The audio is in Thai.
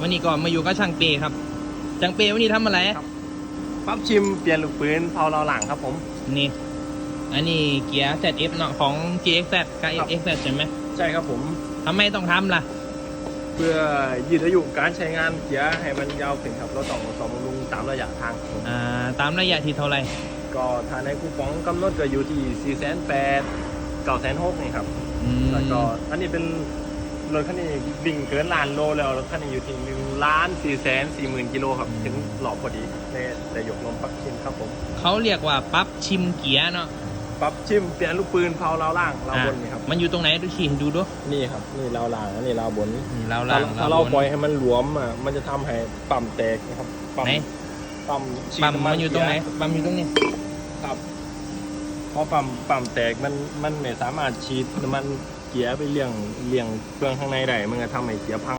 วันนี้ก็มาอยู่กับช่างเปครับช่างเปวันนี้ทำอะไรครับปั๊บชิมเปลี่ยนลูกปืนเผาเราหลังครับผมนี่ อันนี้เกียร์ ZF เนาะของ GXZ กับครับ XZ ใช่ไหมใช่ครับผมทำไมต้องทำล่ะ เพื่อยืดอายุการใช้งานเกียร์ให้มันยาวขึ้นครับเราต้องสมบำรุงตามระยะทางครับผมอ่าตามระยะที่เท่าไหร่ก็ถ้าในคูปองกำหนดก็อยู่ที่4 8 0 0 0 9 6 0 0นี่ครับอืมแล้วก็อันนี้เป็น รถคันนี้วิ่งเกินล้านโลแล้วรถคันนี้อยู่ที่1ล้าน4แสน4หมื่นกิโลครับถึงหลอบพอดีในแต่ยกลมปักชิมครับผมเขาเรียกว่าปั๊บชิมเกียร์เนาะปั๊บชิมเปลี่ยนลูกปืนเผาเราล่างเราบนนี่ครับมันอยู่ตรงไหนดูขี่ให้ดูดูนี่ครับนี่เราล่างอันนี้เราบนนี่เราถ้าล่างถ้าเราบนปล่อยให้มันหลวมอะมันจะทำให้ปั๊มแตกนะครับปั๊มไหนปั๊มฉีดปั๊มำมันอยู่ตรงไหนเกีปั๊มอยู่ตรงนี้ครับ เพราะปั๊มปั๊มแตกมันมันไม่สามารถฉีดน้ำมันเกียร์ไปเลี้ยงเลี้ยงเครื่องข้างในได้มันจะทำให้เกียร์พัง